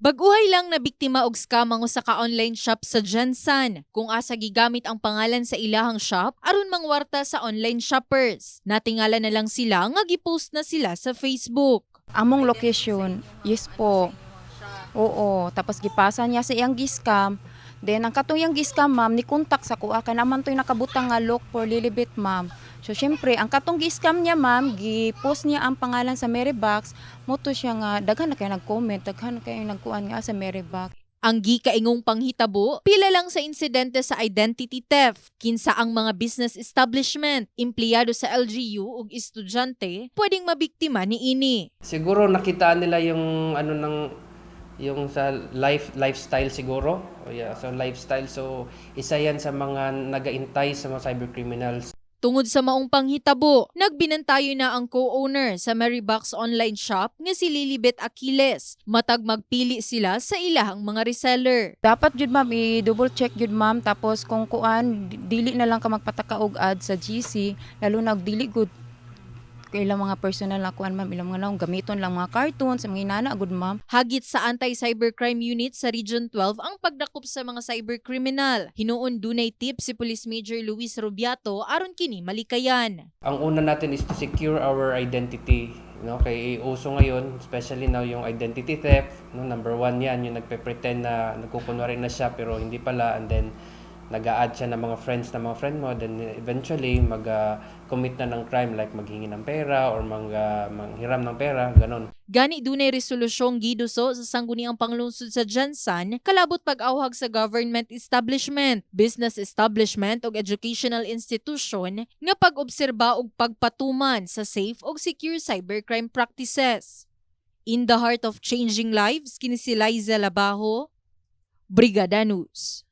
Baguhay lang na biktima og scam ang usa ka online shop sa Jensen kung asa gigamit ang pangalan sa ilahang shop aron mangwarta sa online shoppers. Natingala na lang sila nga gipost na sila sa Facebook. Among location, yes po. Oo, tapos gipasa niya sa iyang giskam. Then ang katong iyang giskam ma'am ni kontak sa kuha kay naman to'y nakabutang nga look for Lilibet ma'am. So syempre, ang katong giskam niya ma'am, gi-post niya ang pangalan sa Marybox. Moto siya nga daghan na kay nag-comment, daghan na kayo nagkuan nga sa Marybox. Ang gikaingong panghitabo, pila lang sa insidente sa identity theft. Kinsa ang mga business establishment, empleyado sa LGU ug estudyante, pwedeng mabiktima ni ini. Siguro nakitaan nila yung ano ng yung sa life lifestyle siguro. O yeah, so lifestyle so isa yan sa mga nagaintay sa mga cybercriminals. Tungod sa maong panghitabo, nagbinantayo na ang co-owner sa Marybox online shop nga si Lilibet Aquiles. Matag magpili sila sa ilahang mga reseller. Dapat jud ma'am i-double check jud ma'am tapos kung kuan di- dili na lang ka magpataka og ad sa GC lalo na og dili good kay ilang mga personal na kuan ma'am ilang mga naong gamiton lang mga cartoons sa mga inana good ma'am Hagit sa Anti-Cybercrime Unit sa Region 12 ang pagdakop sa mga cyberkriminal. Hinuon dunay tip si Police Major Luis Rubiato aron kini malikayan. Ang una natin is to secure our identity. No, kay uso ngayon, especially now yung identity theft, no, number one yan, yung nagpe-pretend na nagkukunwari na siya pero hindi pala and then nag-a-add siya ng mga friends na mga friend mo then eventually mag-commit na ng crime like maghingi ng pera or mag, ah, manghiram ng pera, ganon. Gani dunay resolusyong giduso sa sangguniang panglungsod sa Jansan kalabot pag-awhag sa government establishment, business establishment ug educational institution nga pag-obserba ug pagpatuman sa safe ug secure cybercrime practices. In the heart of changing lives kini si Liza Labajo, Brigada News.